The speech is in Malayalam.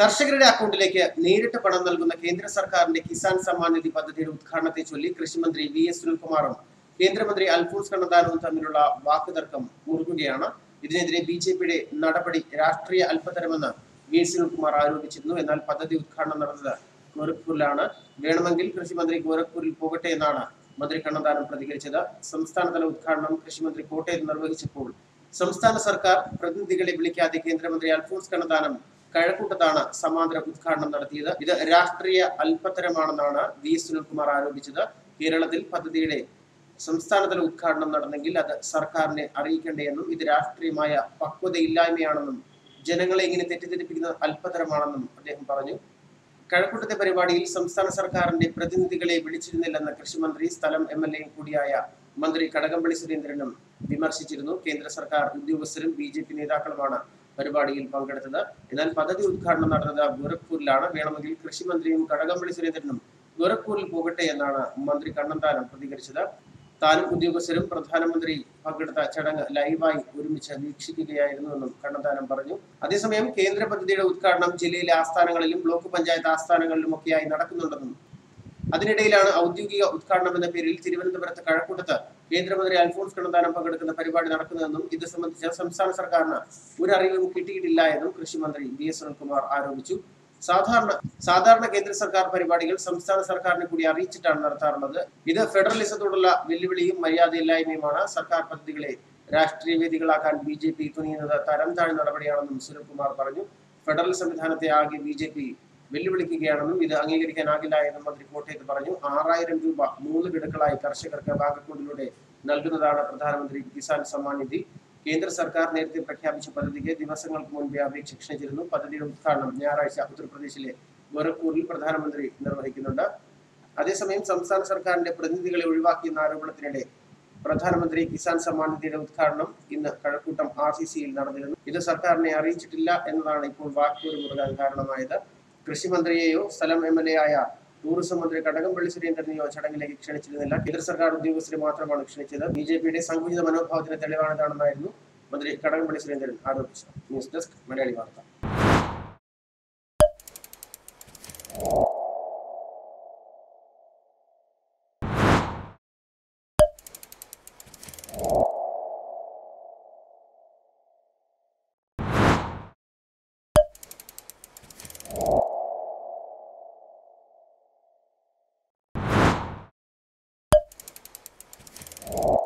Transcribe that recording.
കർഷകരുടെ അക്കൗണ്ടിലേക്ക് നേരിട്ട് പണം നൽകുന്ന കേന്ദ്ര സർക്കാരിന്റെ കിസാൻ സമ്മാൻ നിധി പദ്ധതിയുടെ ഉദ്ഘാടനത്തെ ചൊല്ലി കൃഷിമന്ത്രി വി എസ് സുനിൽകുമാറും കേന്ദ്രമന്ത്രി അൽഫോൺസ് കണ്ണന്താനവും തമ്മിലുള്ള വാക്കുതർക്കം മുറുകുകയാണ്. ഇതിനെതിരെ ബി ജെ പിയുടെ നടപടി രാഷ്ട്രീയ അല്പതരമെന്ന് വി എസ് സുനിൽകുമാർ ആരോപിച്ചിരുന്നു. എന്നാൽ പദ്ധതി ഉദ്ഘാടനം നടന്നത് ഗോരഖ്പൂരിലാണ്. വേണമെങ്കിൽ കൃഷിമന്ത്രി ഗോരഖ്പൂരിൽ പോകട്ടെ എന്നാണ് മന്ത്രി കണ്ണന്താനം പ്രതികരിച്ചത്. സംസ്ഥാനതല ഉദ്ഘാടനം കൃഷിമന്ത്രി കോട്ടയത്ത് നിർവഹിച്ചപ്പോൾ സംസ്ഥാന സർക്കാർ പ്രതിനിധികളെ വിളിക്കാതെ കേന്ദ്രമന്ത്രി അൽഫോൺസ് കണ്ണന്താനം കഴക്കൂട്ടത്താണ് സമാന്തര ഉദ്ഘാടനം നടത്തിയത്. ഇത് രാഷ്ട്രീയ അല്പത്തരമാണെന്നാണ് വി സുനിൽകുമാർ ആരോപിച്ചത്. കേരളത്തിൽ പദ്ധതിയുടെ സംസ്ഥാനതല ഉദ്ഘാടനം നടന്നെങ്കിൽ അത് സർക്കാരിനെ അറിയിക്കേണ്ടതെന്നും ഇത് രാഷ്ട്രീയമായ പക്വതയില്ലായ്മയാണെന്നും ജനങ്ങളെ ഇങ്ങനെ തെറ്റിദ്ധരിപ്പിക്കുന്നത് അല്പതരമാണെന്നും അദ്ദേഹം പറഞ്ഞു. കഴക്കൂട്ടത്തെ പരിപാടിയിൽ സംസ്ഥാന സർക്കാരിന്റെ പ്രതിനിധികളെ വിളിച്ചിരുന്നില്ലെന്ന് കൃഷിമന്ത്രി സ്ഥലം എം എൽ എയും കൂടിയായ മന്ത്രി കടകംപള്ളി സുരേന്ദ്രനും വിമർശിച്ചിരുന്നു. കേന്ദ്ര സർക്കാർ ഉദ്യോഗസ്ഥരും ബി നേതാക്കളുമാണ് പരിപാടിയിൽ പങ്കെടുത്തത്. എന്നാൽ പദ്ധതി ഉദ്ഘാടനം നടന്നത് ഗോരഖ്പൂരിലാണ്. വേണമെങ്കിൽ കൃഷിമന്ത്രിയും കടകംപള്ളി സുരേന്ദ്രനും ഗോരഖ്പൂരിൽ പോകട്ടെ എന്നാണ് മന്ത്രി കണ്ണന്താനം പ്രതികരിച്ചത്. താനും ഉദ്യോഗസ്ഥരും പ്രധാനമന്ത്രി പങ്കെടുത്ത ചടങ്ങ് ലൈവായി ഒരുമിച്ച് വീക്ഷിക്കുകയായിരുന്നുവെന്നും കണ്ണന്താനം പറഞ്ഞു. അതേസമയം കേന്ദ്ര പദ്ധതിയുടെ ഉദ്ഘാടനം ജില്ലയിലെ ആസ്ഥാനങ്ങളിലും ബ്ലോക്ക് പഞ്ചായത്ത് ആസ്ഥാനങ്ങളിലുമൊക്കെയായി നടക്കുന്നുണ്ടെന്നും അതിനിടയിലാണ് ഔദ്യോഗിക ഉദ്ഘാടനം എന്ന പേരിൽ തിരുവനന്തപുരത്ത് കഴക്കൂട്ടത്ത് കേന്ദ്രമന്ത്രി അൽഫോൺസ് കണ്ണന്താനം പങ്കെടുക്കുന്ന പരിപാടി നടക്കുന്നതെന്നും ഇത് സംബന്ധിച്ച് സംസ്ഥാന സർക്കാരിന് ഒരു അറിവും കിട്ടിയിട്ടില്ല എന്നും കൃഷിമന്ത്രി വി എസ് സുനിൽകുമാർ ആരോപിച്ചു. സാധാരണ സാധാരണ കേന്ദ്ര സർക്കാർ പരിപാടികൾ സംസ്ഥാന സർക്കാരിനെ കൂടി അറിയിച്ചിട്ടാണ് നടത്താറുള്ളത്. ഇത് ഫെഡറലിസത്തോടുള്ള വെല്ലുവിളിയും മര്യാദയില്ലായ്മയുമാണ്. സർക്കാർ പദ്ധതികളെ രാഷ്ട്രീയ വേദികളാക്കാൻ ബി ജെ പി തുനിയുന്നത് തരം താഴ്ന്ന നടപടിയാണെന്നും സുനിൽകുമാർ പറഞ്ഞു. ഫെഡറൽ സംവിധാനത്തെ ആകെ ബി ജെ പി വെല്ലുവിളിക്കുകയാണെന്നും ഇത് അംഗീകരിക്കാനാകില്ല എന്നും മന്ത്രി കോട്ടയത്ത് പറഞ്ഞു. ആറായിരം രൂപ മൂന്ന് ഗഡുക്കളായി കർഷകർക്ക് ബാങ്ക് അക്കൗണ്ടിലൂടെ നൽകുന്നതാണ് പ്രധാനമന്ത്രി കിസാൻ സമ്മാൻ നിധി. കേന്ദ്ര സർക്കാർ നേരത്തെ പ്രഖ്യാപിച്ച പദ്ധതിക്ക് ദിവസങ്ങൾക്ക് മുൻപേ അപേക്ഷ ക്ഷണിച്ചിരുന്നു. പദ്ധതിയുടെ ഉദ്ഘാടനം ഞായറാഴ്ച ഉത്തർപ്രദേശിലെ ഗോരഖ്പൂരിൽ പ്രധാനമന്ത്രി നിർവഹിക്കുന്നുണ്ട്. അതേസമയം സംസ്ഥാന സർക്കാരിന്റെ പ്രതിനിധികളെ ഒഴിവാക്കിയെന്ന ആരോപണത്തിനിടെ പ്രധാനമന്ത്രി കിസാൻ സമ്മാൻ നിധിയുടെ ഉദ്ഘാടനം ഇന്ന് കഴക്കൂട്ടം ആർ സി സിയിൽ നടന്നിരുന്നു. ഇത് സർക്കാരിനെ അറിയിച്ചിട്ടില്ല എന്നതാണ് ഇപ്പോൾ വാക്കുകൾ മുറുകാൻ കാരണമായത്. കൃഷിമന്ത്രിയെയോ സ്ഥലം എം എൽ എ ആയ ടൂറിസം മന്ത്രി കടകംപള്ളി സുരേന്ദ്രനെയോ ചടങ്ങിലേക്ക് ക്ഷണിച്ചിരുന്നില്ല. കേന്ദ്ര സർക്കാർ ഉദ്യോഗസ്ഥരെ മാത്രമാണ് ക്ഷണിച്ചത്. ബി ജെ പിയുടെ സങ്കുചിത മനോഭാവത്തിന് തെളിവാണിതാണെന്നായിരുന്നു മന്ത്രി കടകംപള്ളി സുരേന്ദ്രൻ ആരോപിച്ചത്. ന്യൂസ് ഡെസ്ക് മലയാളി വാർത്ത. Oh.